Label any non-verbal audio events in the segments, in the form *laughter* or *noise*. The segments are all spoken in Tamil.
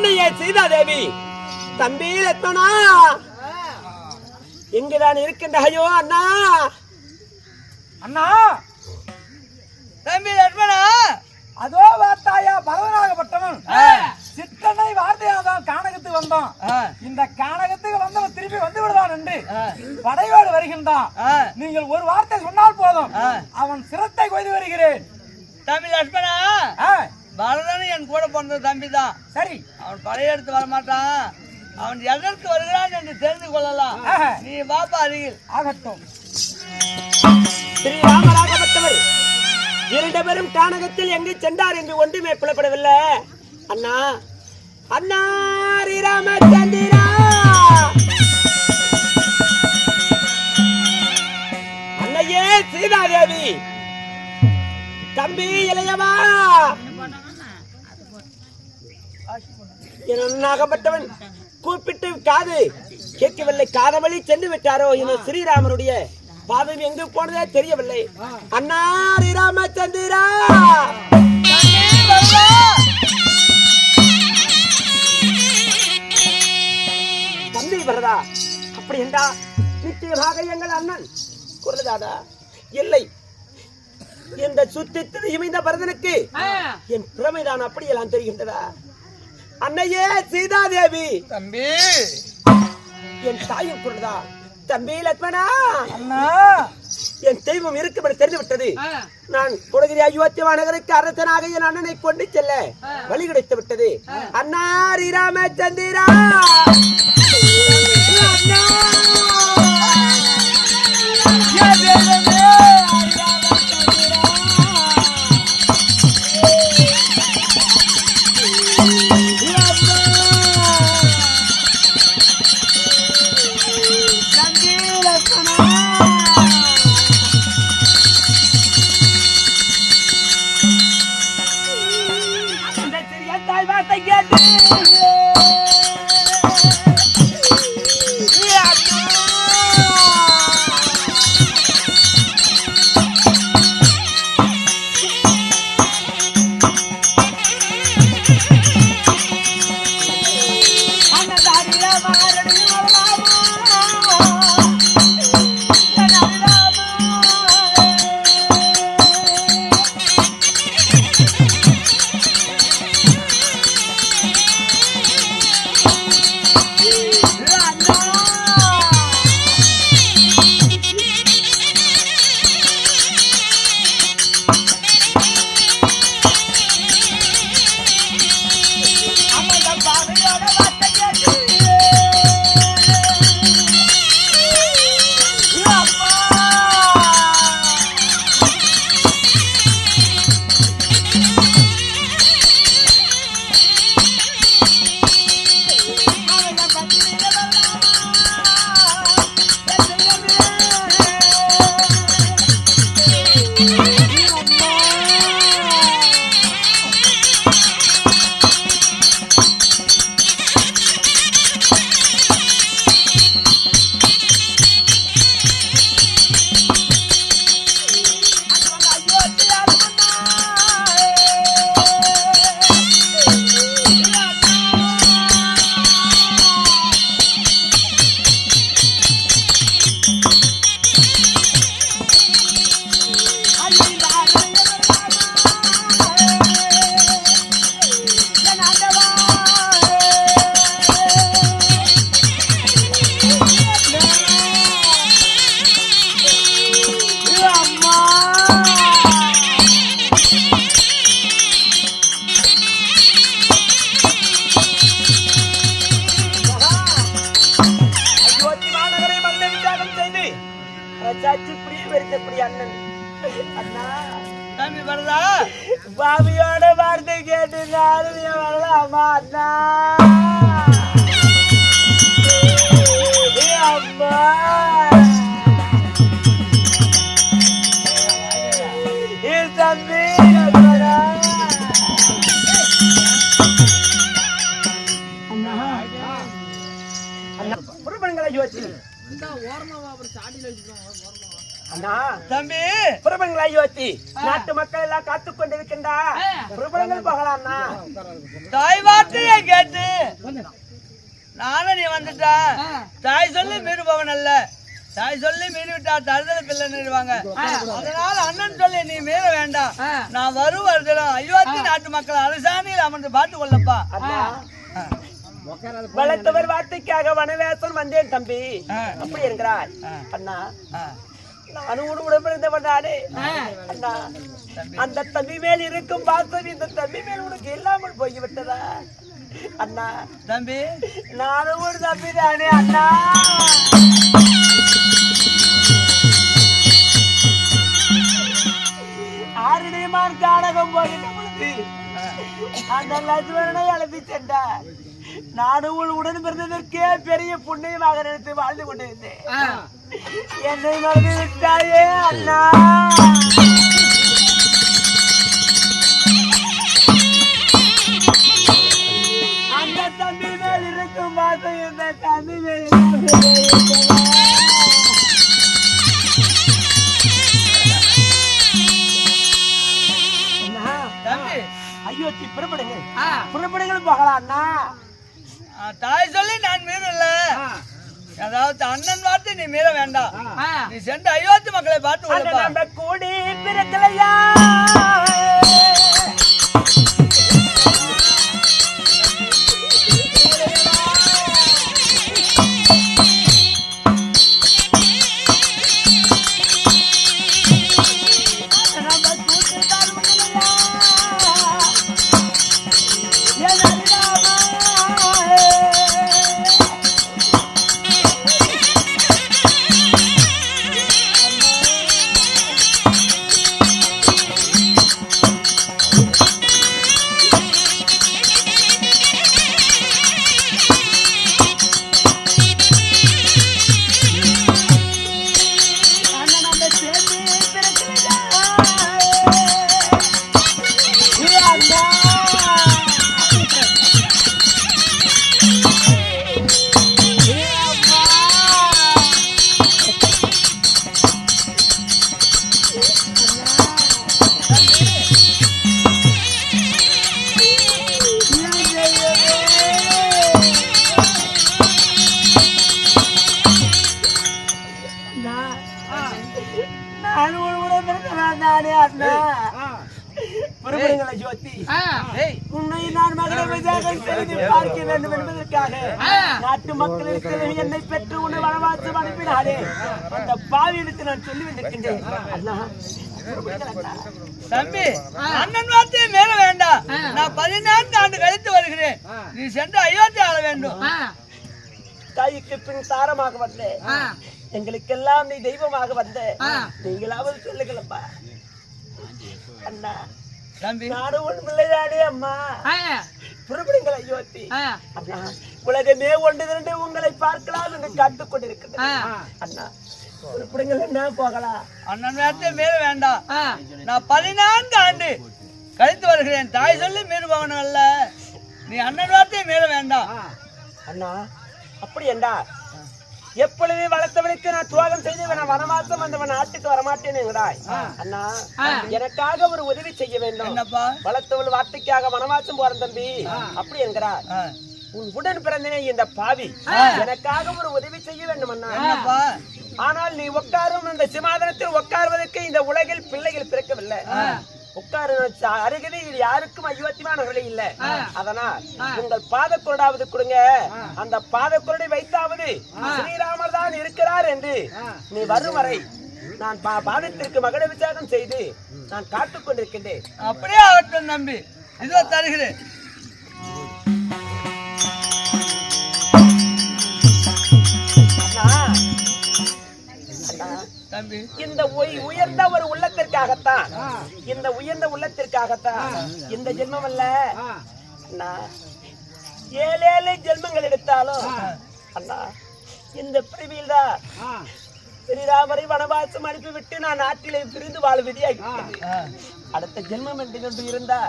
சீதாதேவி தம்பி லட்சுமணா இங்குதான் இருக்கின்ற ஐயோ அண்ணா. அண்ணா! தம்பி லட்சுமணா அதோ வார்த்தாயா பரவனாகப்பட்டவன் சித்தனை வார்த்தையாதான் கானகத்துக்கு வந்தோம் இந்த கானகத்துக்கு வந்தவன் திருப்பி வந்து விடுவான் என்று படையோடு வருகின்றான். நீங்கள் ஒரு வார்த்தை சொன்னால் போதும். அவன் சிரத்தை கொய்து வருகிறேன். தம்பி லட்சுமணா பரதனும் என் கூட பிறந்த தம்பி தான் சரி. அவன் படையெடுத்து வர மாட்டான் அவன் எதற்கு வருகிறான் என்று தெரிந்து கொள்ளலாம். நீ பாப்பா அருகில். ஆகட்டும். ஸ்ரீராமராகப்பட்டவர் இரண்டு பேரும் கானகத்தில் எங்கு சென்றார் என்று ஒன்றுமே புலப்படவில்லை. அண்ணா. அண்ணா ஸ்ரீராமச்சந்திரா அன்னையே சீதாதேவி. தம்பி இளையவா. என் அண்ணாகப்பட்டவன் கூப்பிட்டு காது கேட்கவில்லை. காதவழி சென்று விட்டாரோ என ஸ்ரீராமருடைய பாதம் எங்கு போனதே தெரியவில்லை. அண்ணா ஸ்ரீராமச்சந்திரா தம்பி வரதா? அப்படி என்றா நிச்சயமாக எங்கள் அண்ணன் குரதாதா இல்லை. இந்த சுத்தி இமைந்த பரதனுக்கு என் திறமைதான் அப்படியெல்லாம் தெரிகின்றதா? அன்னையே சீதாதேவி. தம்பி. என் தாயும் குரதா தம்பி லட்சுமணா அண்ணா. என் தெய்வம் இருக்கும் தெரிந்து விட்டது நான் புடகிரி அயோத்தி மாநகருக்கு அரசனாக என் அண்ணனை கொண்டு செல்ல வழி கிடைத்து விட்டது. அண்ணா ஸ்ரீராமச்சந்திரா அண்ணா! வெறுத்தபடி அண்ணன் அண்ணா. தம்பி பரதா பாபியோட வார்த்தை கேட்டு நானும் வரலாமா அண்ணா? அம்மா. தம்பி அண்ணா. அண்ணா, புறப்படுங்கள் அயோத்தி அண்ணா தம்பி. பிரபலங்கள் நாட்டு மக்கள் எல்லாம் காத்துக் கொண்டிருக்கின்றா பிரபலங்கள் போகலாம்னா? தாய் வார்த்தையை கேட்டு? நானும் நீ வந்துட்டா. தாய் சொல்லி மீறு பவன் அல்ல தாய் சொல்லி மீறி விட்டா தருதல பிள்ளைன்னுடுவாங்க அதனால அண்ணன் சொல்லி நீ மீற வேண்டாம். நான் வரும் வருடம் அயோத்தி நாட்டு மக்கள் அரசாணியில் அமர்ந்து பார்த்து கொள்ளப்பா. அண்ணா வளர்த்தவர் வார்த்தைக்காக வனவேசன் வந்தேன் தம்பி. அப்படி என்கிறார். ஆ. அண்ணா ஆ. நானும் கூட உடம்பிருந்தவன் நானே அண்ணா அந்த தம்பி மேல் இருக்கும் பாசம் இந்த தம்பி மேல் உனக்கு இல்லாமல் போய்விட்டதா? அண்ணா தம்பி. நானும் ஒரு தம்பி தானே அண்ணா. ஆறுடையமான் காடகம் போகின்ற பொழுது அந்த லட்சுமணனை அழைத்து சென்றார். நானும் உடன் பிறந்ததற்கே பெரிய புண்ணியமாக நினைத்து வாழ்ந்து கொண்டிருந்தேன். என்னை மறந்து விட்டாயே அண்ணா அந்த தம்பி மேல் இருக்கும் பாசம் இந்த தம்பி மேல் அயோத்தி புறப்படுங்க புறப்படுங்கள் போகலாம் அண்ணா தாய் சொல்லி நான் மீறல அதாவது அண்ணன் வார்த்தை நீ மீற வேண்டாம். நீ சென்று அயோத்தி மக்களை பார்த்து கூடி பிறக்கலையா? பார்க்க வேண்டும் என்பதற்காக நாட்டு மக்களுக்கு என்னை பெற்று உன்னை வனவாசம் அனுப்பினாரே. அந்த பாவியிடத்து நான் சொல்லி வந்திருக்கின்றேன். தம்பி அண்ணன் வார்த்தையை மீற வேண்டாம். நான் பதினான்கு ஆண்டு கழித்து வருகிறேன். நீ சென்று அயோத்தி ஆள வேண்டும். தாய்க்கு பின் தாரமாக வந்தேன் எங்களுக்கெல்லாம் நீ தெய்வமாக வந்த. நீங்களாவது சொல்லுங்களப்பா. அண்ணா தம்பி. நானும் பிள்ளைதானே அம்மா. புறப்படுங்கள் அண்ணா உலகமே ஒன்று திரண்டு உங்களை பார்க்கலாம் என்று காத்துக் கொண்டிருக்கிறது அண்ணா புறப்படுங்கள் அண்ணா போகலாம். அண்ணன் வார்த்தையை மீற வேண்டாம். நான் பதினான்கு ஆண்டு கழித்து வருகிறேன். தாய் சொல்லி மீறுபவன் அல்ல. நீ அண்ணன் வார்த்தையை மீற வேண்டாம். அண்ணா அப்படி என்றா எப்பொழுது வளர்த்தவனுக்கு நான் துரோகம் செய்து நான் வனவாசம் வந்தவன் நாட்டுக்கு வரமாட்டேன் என்கிறாய் அண்ணா எனக்காக ஒரு உதவி செய்ய வேண்டும். வளர்த்தவள் வார்த்தைக்காக வனவாசம் போறேன் தம்பி. அப்படி என்கிறார். உன் உடன் பிறந்தனே இந்த பாவி. எனக்காக ஒரு உதவி செய்ய வேண்டும் அண்ணா. ஆனால் நீ உட்காரும் இந்த சிமாதனத்தில் உட்காருவதற்கு இந்த உலகில் பிள்ளைகள் பிறக்கவில்லை. உட்காரு அருகதை இது யாருக்கும் அயோத்தியமானவர்களே இல்ல. அதனால் உங்கள் பாதக்குரடாவது கொடுங்க. அந்த பாதக்குரடை வைத்தாவது ஸ்ரீராமர் தான் இருக்கிறார் என்று நீ வரும் வரை நான் பாதத்திற்கு மகட விசாகம் செய்து நான் காத்துக் கொண்டிருக்கின்றேன் அப்படியே ஆகட்டும் நம்பி இதோ தருகிறேன். இந்த உய்- உயர்ந்த ஒரு உள்ளத்திற்காகத்தான். இந்த உயர்ந்த உள்ளத்திற்காகத்தான். இந்த ஜென்மம் அல்ல அண்ணா ஏழு ஏழு ஜென்மங்கள் எடுத்தாலும் அண்ணா இந்த பிரிவில் தான் ஸ்ரீராமரை வனவாசம் அனுப்பிவிட்டு நான் நாட்டிலே பிரிந்து வாழ விதியாகி அடுத்த ஜென்மம் என்று கொண்டு இருந்தா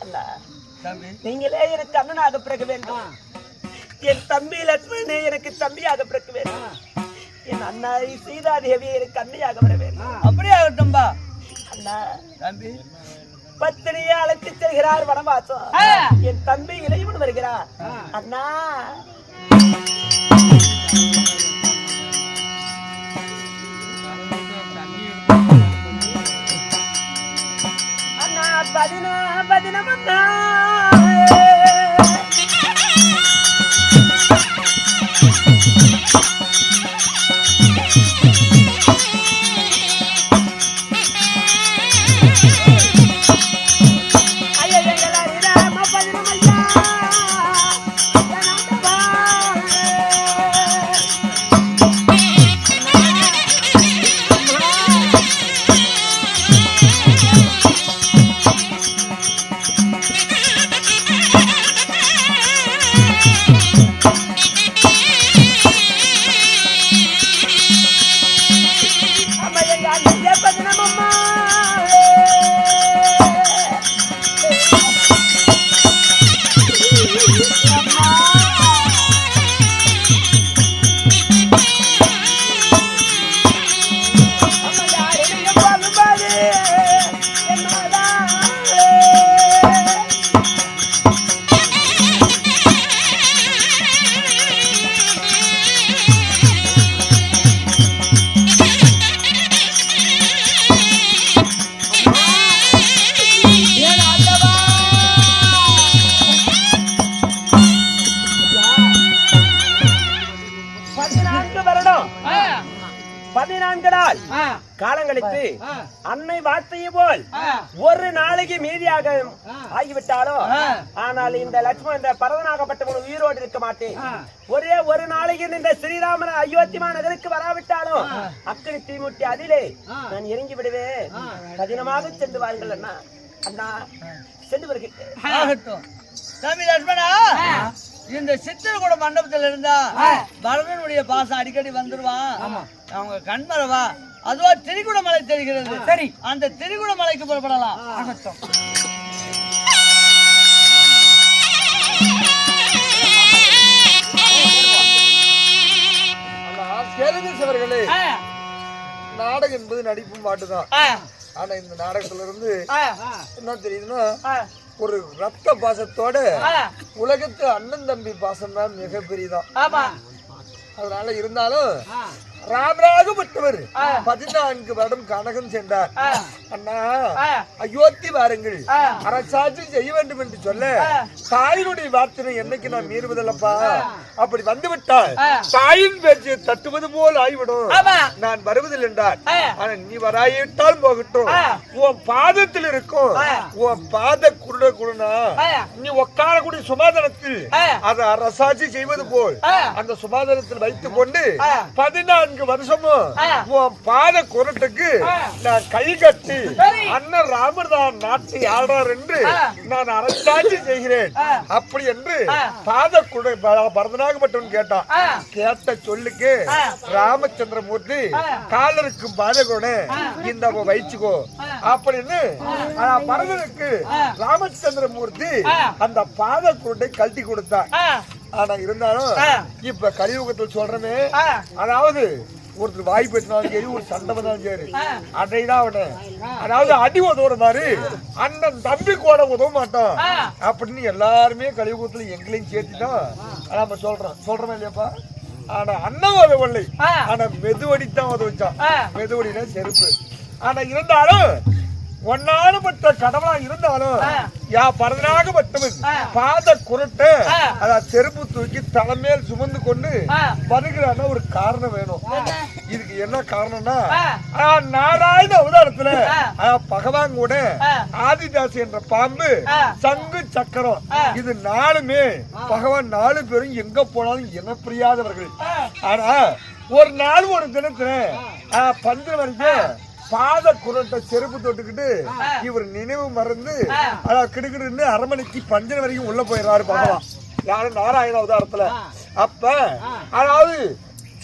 அண்ணா நீங்களே எனக்கு அண்ணனாக பிறக்க வேண்டும். என் தம்பி லட்சுமணனே எனக்கு தம்பியாக பிறக்க வேண்டும். என் அண்ணா சீதாதேவியை எனக்கு அன்னையாக வர வேண்டும். அப்படியே ஆகட்டும்பா அண்ணா. தம்பி. பத்தினியை அழைத்து செல்கிறார் வனவாசம் என் தம்பி இளையவன் வருகிறார். அண்ணா. அண்ணா பதின பதினம் அண்ணா ஐயா *laughs* வார்த்தையை போல் ஒரு நாளைக்கு மீதியாக ஆகிவிட்டாலும் ஆனால் இந்த லட்சுமணன் இந்த பரவனாகப்பட்டவன் உயிரோடு இருக்க மாட்டேன். ஒரே ஒரு நாளைக்கு இந்த ஸ்ரீராமன் அயோத்திமா நகருக்கு வராவிட்டாலும் அக்கனி தீமுட்டி அதிலே நான் இறங்கி விடுவேன். கடினமாக சென்று வாருங்கள் அண்ணா. அண்ணா சென்று வருகிறேன் தம்பி லட்சுமணா இந்த சித்திரக்கூட மண்டபத்துல இருந்தா பரதனுடைய பாசம் அடிக்கடி வந்துருவான் அவங்க கண்மரவா? அதுவா திரிகுட மலை தெரிகிறது. சரி. அந்த திரிகுட மலைக்கு புறப்படலாம் கேளுங்க சிவர்களே. நாடகம் என்பது நடிப்பும் பாட்டுதான். ஆனா இந்த நாடகத்துல இருந்து என்ன தெரியுதுன்னா ஒரு ரத்த பாசத்தோட உலகத்து அண்ணன் தம்பி பாசம் தான் மிகப்பெரியதான் அதனால இருந்தாலும் ராமராகப்பட்டவர் பதினான்கு வருடம் கனகம் சென்றார். அண்ணா அயோத்தி வாருங்கள். அரசாட்சி செய்ய வேண்டும் என்று சொல்ல தாயினுடைய வார்த்தையை என்னைக்கு நான் மீறுவதில்லப்பா? அப்படி வந்து விட்டால் தாயின் பேச்சு தட்டுவது போல் ஆகிவிடும் நான் வருவதில்லை என்றார் ஆனா நீ வராயிட்டால் போகட்டும். உன் பாதத்தில் இருக்கும். உன் பாத குருட குருனா நீ உட்காரக்கூடிய சுமாதானத்தில் அதை அரசாட்சி செய்வது போல் அந்த சுமாதானத்தில் வைத்துக் கொண்டு பதினான்கு வருஷமும் உன் பாத குரட்டுக்கு நான் கை கட்டி அண்ணன் ராமர் தான் நாட்டை ஆடுறார் என்று நான் அரசாட்சி செய்கிறேன். அப்படி என்று பாத குட பரதனாகப்பட்டவன் கேட்டான் கேட்ட சொல்லுக்கு ராமச்சந்திரமூர்த்தி காலருக்கும் பாதகோட இந்த வயிச்சுக்கோ அப்படின்னு ஆ, பரதனுக்கு ராமச்சந்திரமூர்த்தி அந்த பாத குருட்டை கழட்டி கொடுத்தார் ஆனா இருந்தாலும் இப்ப கலியுகத்தில் சொல்றமே அதாவது ஒருத்தர் வாய் பேசினாலும் சரி ஒரு சண்டை வந்தாலும் சரி. அடைதான் அவன. அதாவது அடி உதவுற மாதிரி அண்ணன் தம்பி கூட உதவ மாட்டான். அப்படின்னு எல்லாருமே கலியுகத்துல எங்களையும் சேர்த்துதான் நம்ம சொல்றோம். சொல்றோமே இல்லையாப்பா? ஆனா அண்ணன் உதவலை ஆனா மெதுவடித்தான் உதவிச்சான். மெதுவடினா செருப்பு. ஆனா இருந்தாலும் ஒன்னானப்பட்ட கடவுளா இருந்தாலும் யா பரதனாகப்பட்டவன் பாத குரட்ட அதான் செருப்பு தூக்கி தலைமையில் சுமந்து கொண்டு வருகிறான ஒரு காரணம் வேணும். இதுக்கு என்ன காரணம்னா நாராயண அவதாரத்துல பகவான் கூட ஆதிதாசி என்ற பாம்பு சங்கு சக்கரம் இது நாலுமே பகவான் நாலு பேரும் எங்க போனாலும் இனப்பிரியாதவர்கள். ஆனா ஒரு நாள் ஒரு தினத்துல பஞ்சு வரைக்கும் பாத குரட்டை செருப்பு தொட்டுக்கிட்டு இவர் நினைவு மறந்து அதான் கிடுக்கிடுன்னு அரமனைக்கு பஞ்சன வரைக்கும் உள்ள போயிடுறாரு பகவான் யாரும் நாராயண அவதாரத்துல. அப்ப அதாவது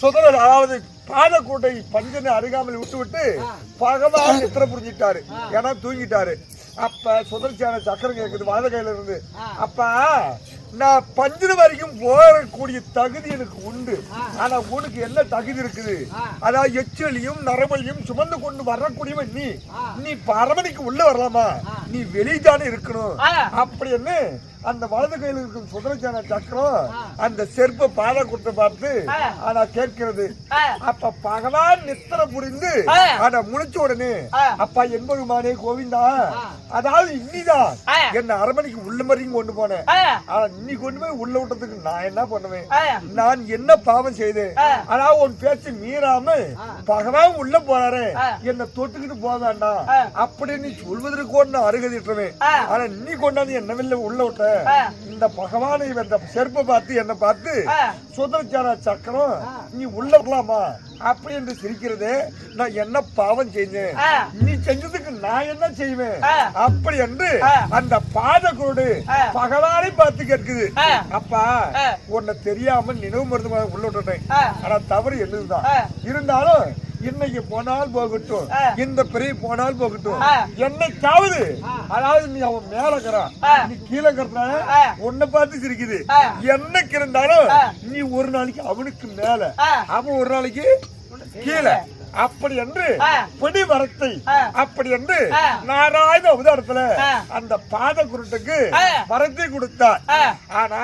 சுதரர் அதாவது பாதக்கூட்டை பஞ்சனை அருகாமல் விட்டு விட்டு பகவான் நித்திர புரிஞ்சிட்டாரு. ஏன்னா தூங்கிட்டாரு. அப்ப சுதர்ச்சியான சக்கரம் கேக்குது வாத கையில இருந்து. அப்ப நான் பஞ்சு வரைக்கும் போகக்கூடிய தகுதி எனக்கு உண்டு. ஆனா உனக்கு என்ன தகுதி இருக்குது? அதாவது எச்சலியும் நரபலியும் சுமந்து கொண்டு வரக்கூடியவன் நீ. நீ அரமனைக்கு உள்ள வரலாமா? நீ வெளியே இருக்கணும்? அப்படின்னு அந்த வலது கையில் இருக்கும் சுதரச்சான சக்கரம் அந்த செருப்ப பாதை கொடுத்து பார்த்து ஆனா கேட்கிறது அப்ப பகவான் நித்திர புரிந்து ஆனா முழிச்ச உடனே அப்பா என்பதுமானே கோவிந்தா அதாவது இன்னிதான் என்ன அரமனைக்கு உள்ள வரைக்கும் கொண்டு போனேன். ஆனா நீ கொண்டு போய் உள்ள விட்டதுக்கு நான் என்ன பண்ணுவேன்? நான் என்ன பாவம் செய்தேன்? அதாவது உன் பேச்சு மீறாம பகவான் உள்ள போறாரு என்ன தொட்டுக்கிட்டு போக வேண்டாம். அப்படி நீ சொல்வதற்கு நான் அருகதிட்டுவேன் ஆனா நீ கொண்டாந்து என்ன வெளில உள்ள விட்ட இந்த பகவானை இந்த செருப்பை பார்த்து என்ன பார்த்து சுதந்திர சக்கரம் நீ உள்ள விடலாமா அப்படி என்று சிரிக்கிறது நான் என்ன பாவம் செஞ்சேன்? நீ செஞ்சதுக்கு நான் என்ன செய்வேன்? அப்படி என்று அந்த பாதகோடு பகவானை பார்த்து கேட்குது. அப்பா உன்னை தெரியாம நினைவு மருந்து உள்ள விட்டுட்டேன். ஆனா தவறு என்னதுதான்? இருந்தாலும் இன்னைக்கு போனால் போகட்டும். இந்த பிறகு போனால் போகட்டும். என்னைக்காவது? அதாவது நீ அவன் மேல இருக்கிறான் நீ கீழே இருக்கிறதுனால உன்னை பார்த்து சிரிக்குது. என்னைக்கு இருந்தாலும் நீ ஒரு நாளைக்கு அவனுக்கு மேல. அவன் ஒரு நாளைக்கு கீழே. அப்படி என்று பிடி வரத்தை அப்படி என்று நாராயண அவதாரத்துல அந்த பாத குருட்டுக்கு வரத்தை கொடுத்தார். ஆனா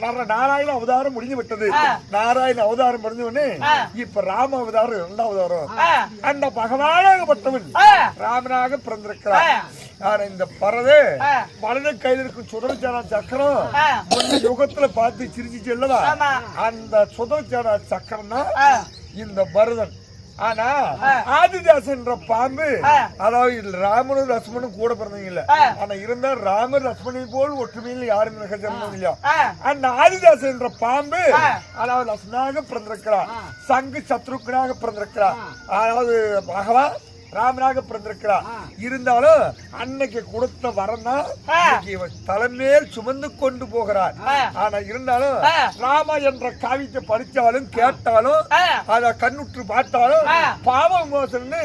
நர- நாராயண அவதாரம் முடிஞ்சு விட்டது. நாராயண அவதாரம் முடிஞ்ச உடனே இப்ப ராம அவதாரம் இரண்டாம் அவதாரம். அந்த பகவானாகப்பட்டவன் ராமனாக பிறந்திருக்கிறார். ஆனா இந்த பறவை வலது கையில் இருக்கும் சுதர்சன சக்கரம் முன்ன யுகத்துல பார்த்து சிரிச்சு அல்லவா? அந்த சுதர்சன சக்கரம் தான் இந்த பரதன் ஆனா ஆதிதாசன் என்ற பாம்பு அதாவது ராமனும் லட்சுமணும் கூட பிறந்தவங்க இல்ல. ஆனா இருந்தா ராமர் லட்சுமணி போல் ஒற்றுமையில் யாரும் நிகழ்ச்சி இல்லையா? அந்த ஆதிதாசன் என்ற பாம்பு அதாவது லட்சுமணாக பிறந்திருக்கிறார் சங்கு சத்ருக்கனாக பிறந்திருக்கிறார் அதாவது பகவான் ராமனாக பிறந்திருக்கிறார். இருந்தாலும் அன்னைக்கு கொடுத்த வரம் தான் தலைமேல் சுமந்து கொண்டு போகிறார் ஆனா இருந்தாலும் ராமா என்ற காவியத்தை படிச்சாலும் கேட்டாலும் அத கண்ணுற்று பார்த்தாலும் பாவ மோசன்னு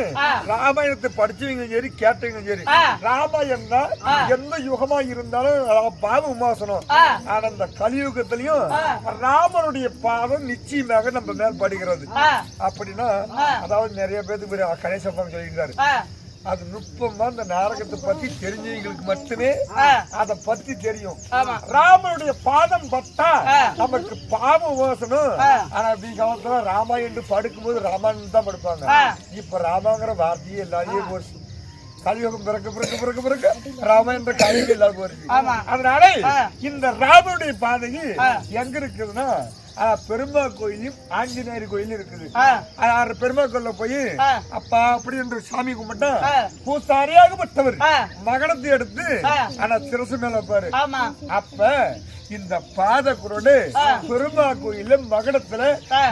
ராமாயணத்தை படிச்சவங்க சரி கேட்டவங்க சரி. ராமாயணம் தான் எந்த யுகமா இருந்தாலும் அதாவது பாவ விமோசனம் ஆனா இந்த கலியுகத்திலையும் ராமனுடைய பாவம் நிச்சயமாக நம்ம மேல் படுகிறது. அப்படின்னா அதாவது நிறைய பேருக்கு பெரிய கணேசப்பா சொல்லியிருக்காரு அது நுட்பமா அந்த நாடகத்தை பத்தி தெரிஞ்சவங்களுக்கு மட்டுமே அத பத்தி தெரியும். ராமனுடைய பாதம் பட்டா நமக்கு பாவம் வாசனம் ஆனா அப்படி காலத்துல ராமா என்று படுக்கும்போது ராமாயணம் தான் படுப்பாங்க. இப்ப ராமாங்கிற வார்த்தையே எல்லாரையும் போச்சு. கலியுகம் பிறக்க பிறக்க பிறக்க பிறக்க ராம என்ற கலியுகம் இல்லாம போச்சு அதனால இந்த ராமனுடைய பாதைக்கு எங்க இருக்குதுன்னா பெருமா கோயிலும் ஆஞ்சநேயர் கோயிலும் இருக்குது. ஆஹ், பெருமா கோயில போய் அப்பா அப்படி என்று சாமி கும்பிட்டா பூசாரியாகப்பட்டவர் மகனத்தை எடுத்து ஆனா சிரசு மேல பாரு அப்ப இந்த பாத குரடு பெருமா கோயில மகடத்துல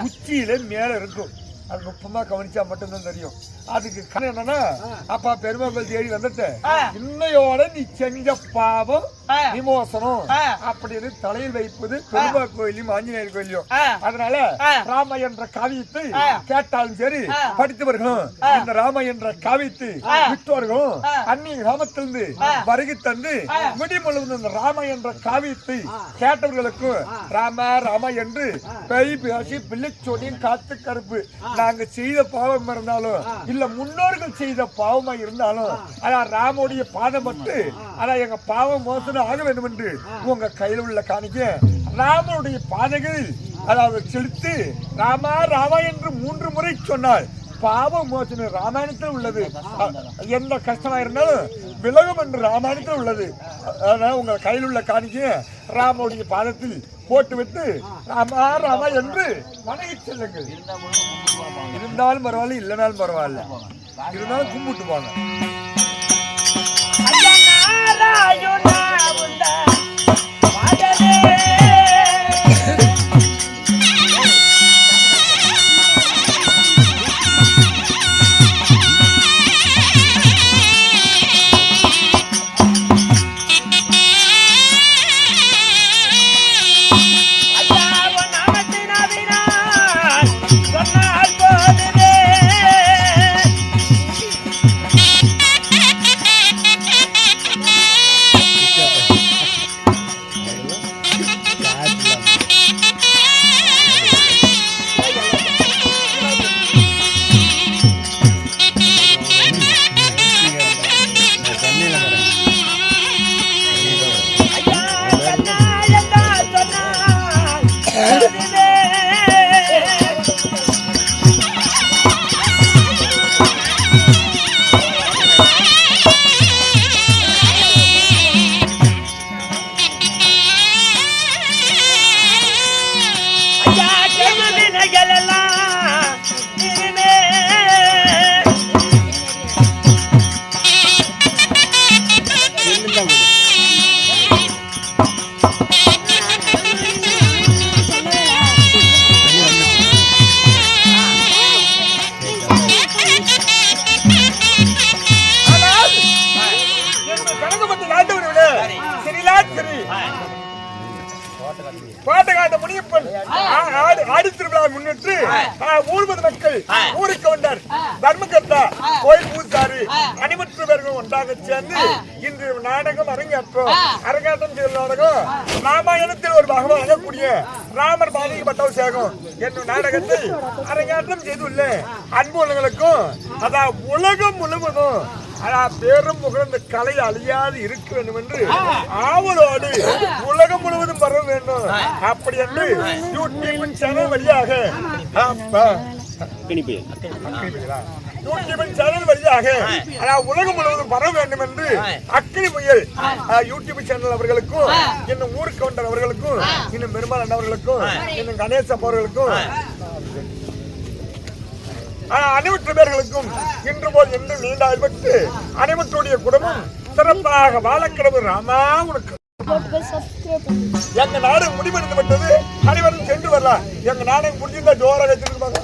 உச்சியில மேல இருக்கும். அது நுட்பமா கவனிச்சா மட்டும்தான் தெரியும். அதுக்கு காரணம் என்னன்னா அப்பா பெருமாள் தேடி வந்துட்டு இன்னையோட நீ செஞ்ச பாவம் விமோசனம். அப்படின்னு தலையில் வைப்பது பெருமாள் கோயிலையும் ஆஞ்சநேயர் கோயிலையும். அதனால ராம என்ற காவியத்தை கேட்டாலும் சரி படித்தவர்களும் இந்த ராம என்ற காவியத்தை விற்றவர்களும் அந்நிய கிராமத்திலிருந்து வருகை தந்து விடிமுழுவதும் இந்த ராம என்ற காவியத்தை கேட்டவர்களுக்கும் ராம ராம என்று பெய் பேசி பிள்ளைச்சோடியும் காத்து கருப்பு நாங்க செய்த பாவம் இருந்தாலும் இல்ல முன்னோர்கள் செய்த பாவமா இருந்தாலும் அதான் ராமோடைய பாதம் பட்டு அதான் எங்க பாவம் மோசனம் ஆக வேண்டும் என்று உங்க கையில் உள்ள காணிக்க ராமனுடைய பாதைகளில் அதாவது செலுத்தி ராமா ராமா என்று மூன்று முறை சொன்னார் பாவ மோசனம் ராமாயணத்தில் உள்ளது. எந்த கஷ்டமா இருந்தாலும் விலகும் என்று ராமாயணத்தில் உள்ளது. அதனால உங்க கையில் உள்ள காணிக்க ராமனுடைய பாதத்தில் போட்டுவிட்டு ராமா ராமா என்று வணங்கி செல்லுங்கள். இருந்தாலும் பரவாயில்ல இல்லைனாலும் பரவாயில்ல. இருந்தாலும் கும்பிட்டு போங்க ஒன்றாக சேர்ந்து இன்று நாடகம் அரங்கேற்றம் அரங்கேற்றம் செய்த நாடகம் ராமாயணத்தில் ஒரு பாகம் வழங்கக்கூடிய ராமர் பாதிக்கப்பட்டவசேகம் என்னும் நாடகத்தை அரங்கேற்றம் செய்துள்ள அன்புகளுக்கும் அதான் உலகம் முழுவதும் பேரும் புகழ்ந்த கலை அழியாது இருக்க வேண்டும் என்று ஆவலோடு உலகம் முழுவதும் பரவ வேண்டும். அப்படி என்று யூடியூபின் சேனல் வழியாக அப்பா. யூடியூபின் சேனல் வழியாக அதாவது உலகம் முழுவதும் பரவ வேண்டும் என்று அக்கினி புயல் யூடியூப் சேனல் அவர்களுக்கும் இன்னும் ஊருக்கு வந்த அவர்களுக்கும் இன்னும் பெருமாள் அண்ணவர்களுக்கும் இன்னும் கணேசப் அவர்களுக்கும். அனைவற்று பேர்களுக்கும் இன்று போல் என்று நீண்ட அனைவற்றுடைய குடும்பம் சிறப்பாக வாழக்கிடவு ராமா உனக்கு. எங்க நாடு முடிவெடுத்து விட்டது. அனைவரும் சென்று வரலாம். எங்க நாடகம் முடிஞ்சிருந்தா ஜோராக வச்சிருப்பாங்க